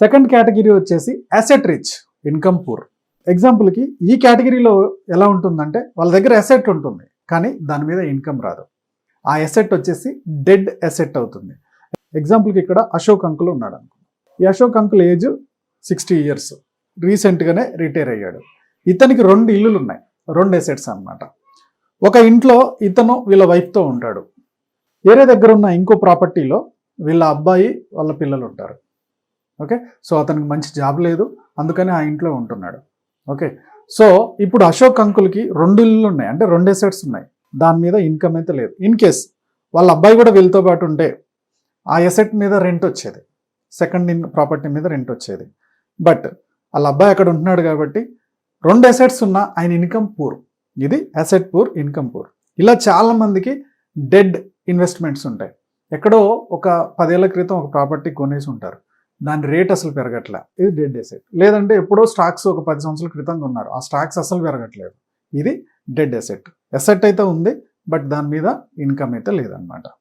Second category వచ్చేసి asset rich income poor ఎగ్జాంపుల్కి ఈ కేటగిరీలో ఎలా ఉంటుందంటే వాళ్ళ దగ్గర అసెట్ ఉంటుంది కానీ దాని మీద ఇన్కమ్ రాదు. ఆ అసెట్ వచ్చేసి డెడ్ అసెట్ అవుతుంది. ఎగ్జాంపుల్కి ఇక్కడ అశోక్ అంకుల్ ఉన్నాడు అనుకో ఈ Ashok uncle age sixty years రీసెంట్గానే రిటైర్ అయ్యాడు. ఇతనికి రెండు ఇల్లులు ఉన్నాయి రెండు అసెట్స్ అనమాట ఒక ఇంట్లో ఇతను వీళ్ళ వైఫ్తో ఉంటాడు. వేరే దగ్గర ఉన్న ఇంకో ప్రాపర్టీలో వీళ్ళ అబ్బాయి వాళ్ళ పిల్లలు ఉంటారు. ఓకే? సో అతనికి మంచి జాబ్ లేదు. అందుకని ఆ ఇంట్లో ఉంటున్నాడు. ఓకే? సో ఇప్పుడు అశోక్ అంకుల్కి రెండు ఇల్లు ఉన్నాయి. అంటే రెండు ఎసెట్స్ ఉన్నాయి. దాని మీద ఇన్కమ్ అయితే లేదు. ఇన్ కేస్ వాళ్ళ అబ్బాయి కూడా వీళ్ళతో పాటు ఉంటే ఆ ఎసెట్ మీద రెంట్ వచ్చేది. సెకండ్ ఇన్ ప్రాపర్టీ మీద రెంట్ వచ్చేది. బట్ వాళ్ళ అబ్బాయి అక్కడ ఉంటున్నాడు కాబట్టి రెండు ఎసెట్స్ ఉన్న ఆయన ఇన్కమ్ పూర్. ఇది అసెట్ పూర్ ఇన్కమ్ పూర్. ఇలా చాలామందికి డెడ్ ఇన్వెస్ట్మెంట్స్ ఉంటాయి. ఎక్కడో ఒక పదేళ్ళ క్రితం ఒక ప్రాపర్టీ కొనేసి ఉంటారు. దాని రేట్ అసలు పెరగట్లే. ఇది డెడ్ ఎసెట్ లేదంటే ఎప్పుడో స్టాక్స్ ఒక పది సంవత్సరాల క్రితం ఉన్నారు. ఆ స్టాక్స్ అసలు పెరగట్లేదు. ఇది డెడ్ ఎసెట్ ఎసెట్ అయితే ఉంది బట్ దాని మీద ఇన్కమ్ అయితే లేదనమాట